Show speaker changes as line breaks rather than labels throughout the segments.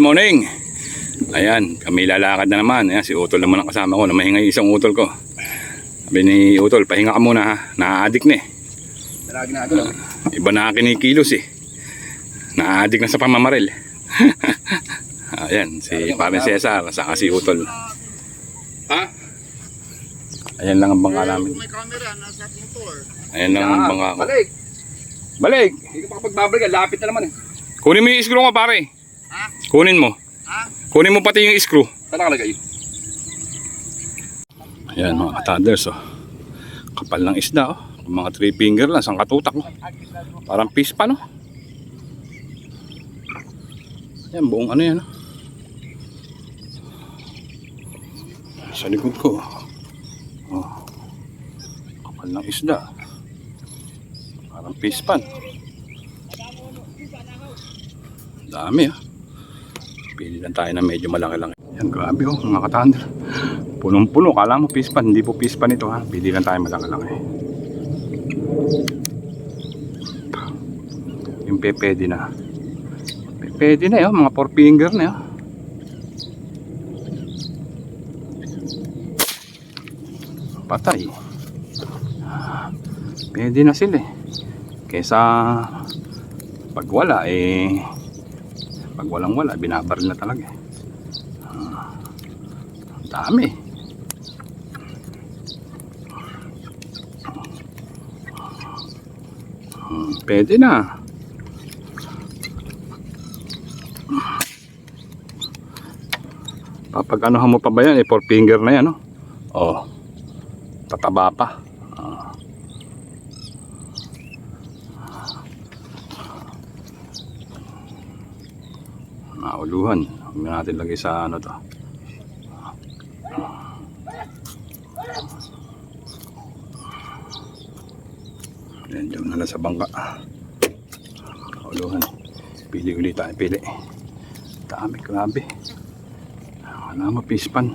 Morning! Ayan, kami lalakad na naman. Ayan, si Utol naman ang kasama ko. Namahinga yung isang Utol ko. Sabi ni Utol, pahinga ka muna ha. Na-addict na eh.
Lagi na ako
Iba na kinikilos eh. Na-addict na sa pamamaril. Ayan, si Pare Cesar, saka si Utol.
Ha?
Ayan lang ang bangka namin.
May camera, nasa motor.
Ayan lang ang bangka ko.
Balik.
Balik!
Hindi ka makapagbabalik. Lapit na naman eh.
Kunin mo yung screw ko pare.
Ha?
Kunin mo.
Ha?
Kunin mo pati yung screw.
Saan nakalagay?
Ayan mga kataders oh. Kapal ng isda oh. Mga three finger lang, sang katutak oh. Parang fish pa no. Ayan buong ano yan oh. Sa likod ko oh. Kapal ng isda. Parang fish pan. Dami ah. Pili lang tayo na medyo malaki lang. Yan, grabe oh, mga katander. Punong-puno. Kala mo pispan. Hindi po pispan ito ha. Pili lang tayo malaki-laki. Yung pepede na. Pepede na yun. Mga four finger na yun. Patay. Pwede na sila eh. Kesa pag wala eh pag walang wala binabaril na talaga eh. Ah, dami Hmm, pwede na papag anuhan mo pa ba yan eh four finger na yan no? oh tataba pa Ah. Mauluhan. Huwag na natin lagay sa ano to. Yan, dyan na sa bangka. Mauluhan. Pili ulit tayo, pili. Dami, grabe. Wala mo, pispan.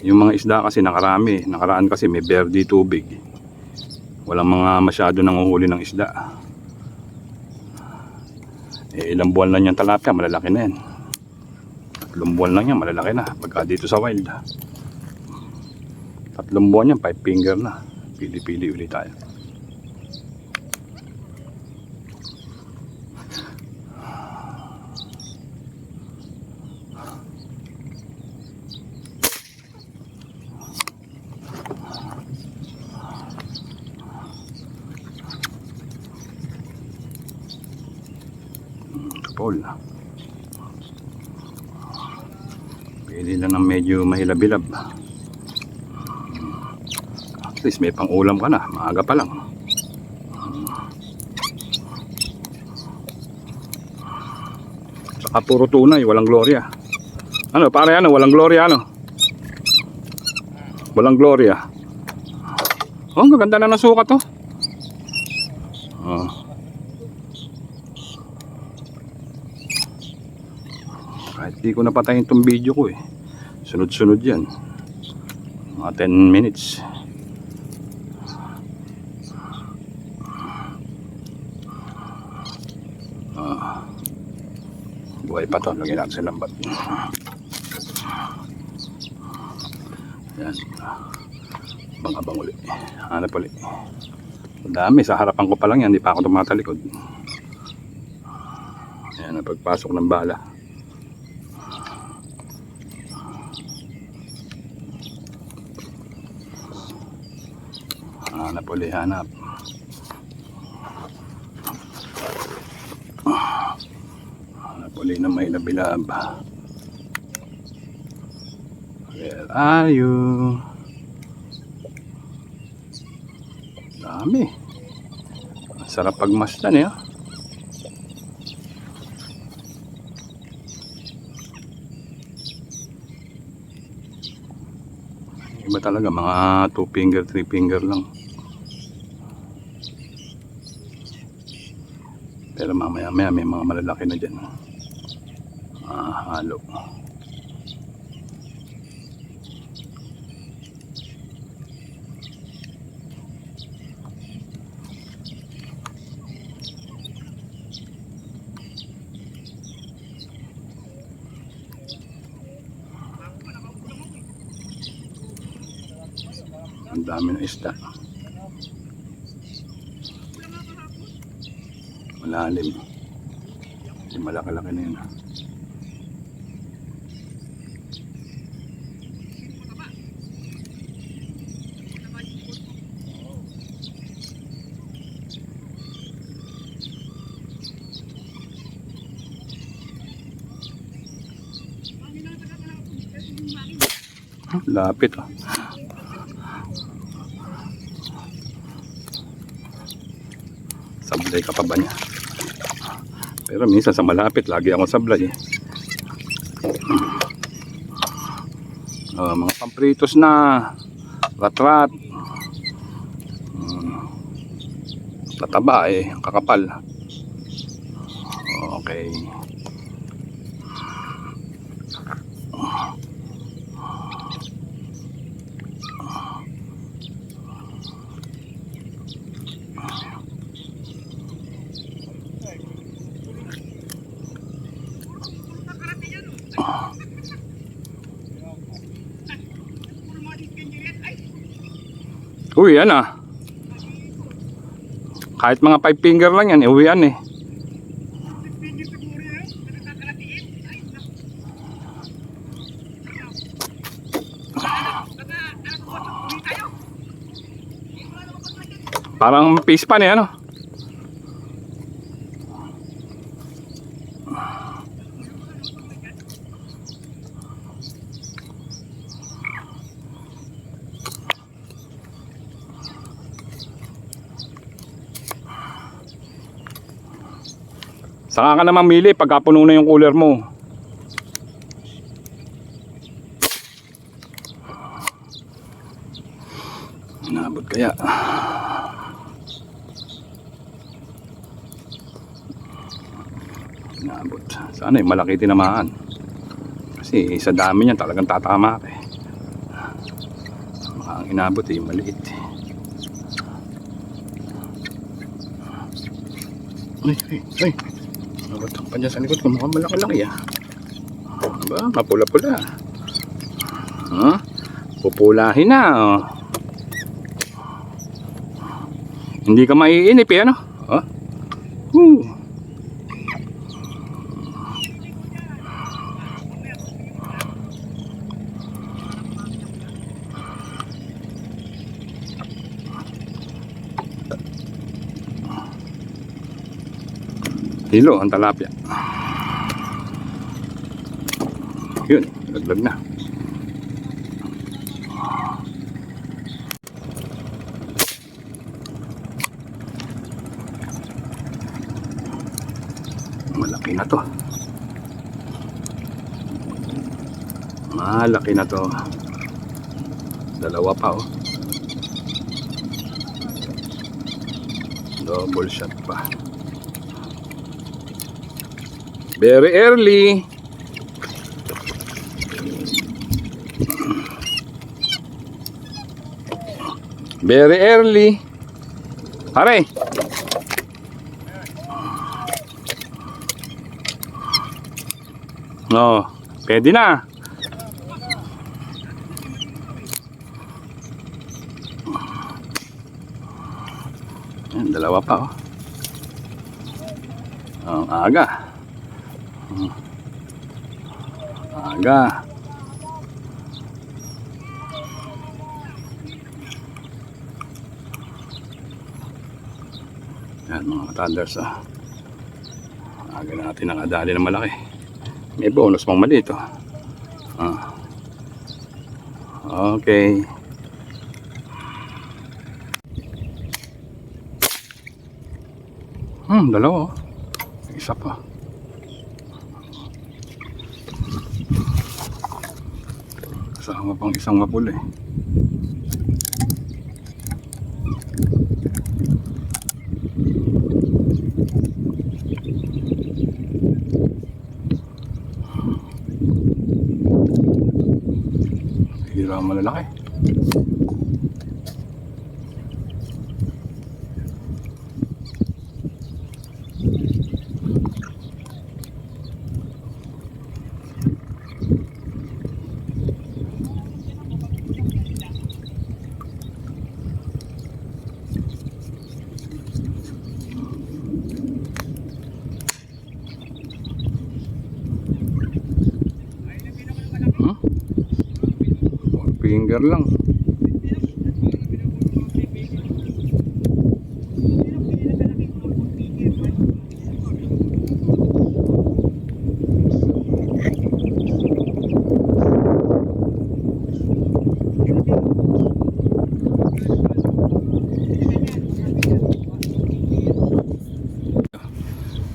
Yung mga isda kasi nakarami. Nakaraan kasi may berdi tubig. Walang mga masyado nanguhuli ng isda. Eh, ilang buwan lang yung talapia, malalaki na yan. Tatlong buwan lang yan, malalaki na. Pagka dito sa wild. Tatlong buwan yan, five finger na. Pili-pili ulit tayo. Kapol. Pili lang ng medyo mahilabilab. At least may pang-ulam ka na. Maaga pa lang. Saka puro tunay, walang gloria. Ano, pare ano, walang gloria ano? Walang gloria. Oh, ang gaganda na ng sukat. Oh. Kahit di ko napatayin tong video ko eh. Sunod-sunod yan. Mga 10 minutes. Ah. buhay pa to. Lagyan natin sa lambat. Yan. Bang-abang uli. Hanap uli. Ang dami. Sa harapan ko pa lang yan. Hindi pa ako tumatalikod. Ayan. Napagpasok ng bala. Hanap uli, hanap. Hanap uli na may labilab. Where are you? Dami. Sarap pagmasdan eh. oh. Iba talaga, mga 2 finger, 3 finger lang. pero mamaya maya may mga malalaki na dyan. Mahalo. Ah, ang dami ng isda. Malalim. Yung malaki-laki na yun. Lapit oh. Sablay ka pa ba niya? Pero minsan sa malapit, lagi akong sablay eh. Oh, mga pampritos na ratrat Hmm. tataba eh kakapal okay Uy, yan ah. Kahit mga five finger lang yan, uwi yan eh. Parang fish pan eh, ano? Saka ka na mamili pagka puno na yung cooler mo. Inabot kaya. Inabot. Sana yung malaki tinamaan. Kasi sa dami niyan talagang tatama eh. Baka ang inabot eh, maliit eh. Ay, ay, ay. Nabatak pa dyan sa likod ko. Mukhang malaki-laki ah. Aba, mapula-pula. Ha? Pupulahin na oh. Hindi ka maiinip eh, ano? Oh. Woo. Hilo, ang talapia. Yun, laglag na. Malaki na to. Malaki na to. Dalawa pa oh. Double shot pa. Very early. Very early. Pare. No, pwede na. Yan, dalawa pa oh. Ang aga. Aga. Yan mga thunders ah. Aga natin nakadali ng malaki. May bonus pang maliit oh. Ah. Okay. Hmm, dalawa oh. Isa pa. Kasama pang isang mapuli. Hira malalaki. Finger lang.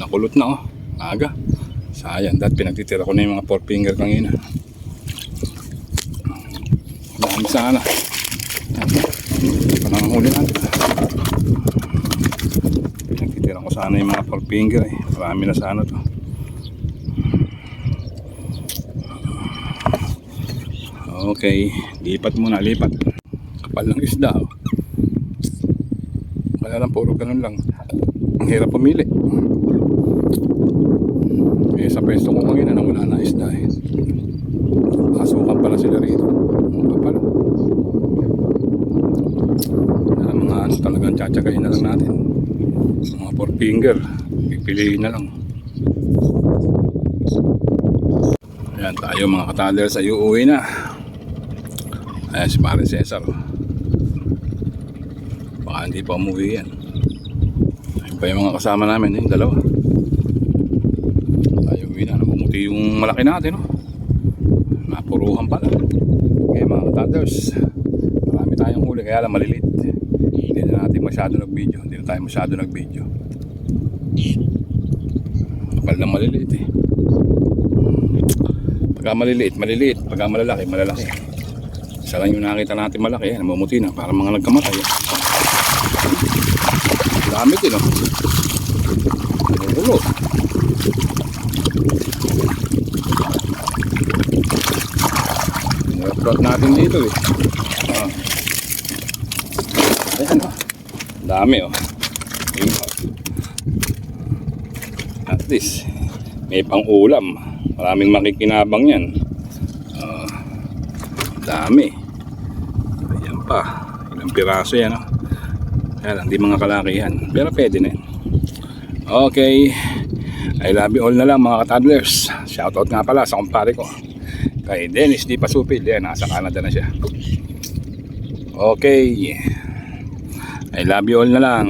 Nakulot na oh. Aga. Sayang. Dahil pinagtitira ko na yung mga four finger kanina. Sana. Pananghuli natin. Pinagtitira ko sana yung mga four finger eh. Marami na sana to. Okay. Lipat muna. Lipat. Kapal ng isda oh. Kaya lang puro ganun lang. Ang hirap pumili. Eh, sa pwesto ko kanina na wala na isda eh. Pala sila rito. Ang kapal. Yan, mga ano talagang tsatsagayin na lang natin. Mga four finger. Pipiliin na lang. Ayan tayo mga kataders ay uuwi na. Ayan si Pare Cesar. Baka hindi pa umuwi yan. Ayun pa yung mga kasama namin, yung dalawa. Tayo uwi na. Bumuti yung malaki natin, no? Napuruhan pala. Kaya mga kataders, marami tayong huli, kaya lang malilit. Hindi na natin masyado nag-video. Hindi na tayo masyado nag-video. Kapal na maliliit eh. Pagka maliliit, maliliit. Pagka malalaki, malalaki. Isa lang yung nakita natin malaki, eh, namumuti na, para mga nagkamatay. Eh. Dami din, oh. Ulo. Nirapot natin dito, eh. Ah. Ayan, oh. Dami, oh. At least, may pang ulam. Maraming makikinabang yan. Ah, dami. Ayan pa. Ilang piraso yan, oh. Kaya lang, mga kalakihan. Pero pwede na yan. Okay. I love you all na lang mga katadlers. Shoutout nga pala sa kumpare ko. Kay Dennis Di Pasupil. Yan, nasa Canada na siya. Okay. I love you all na lang.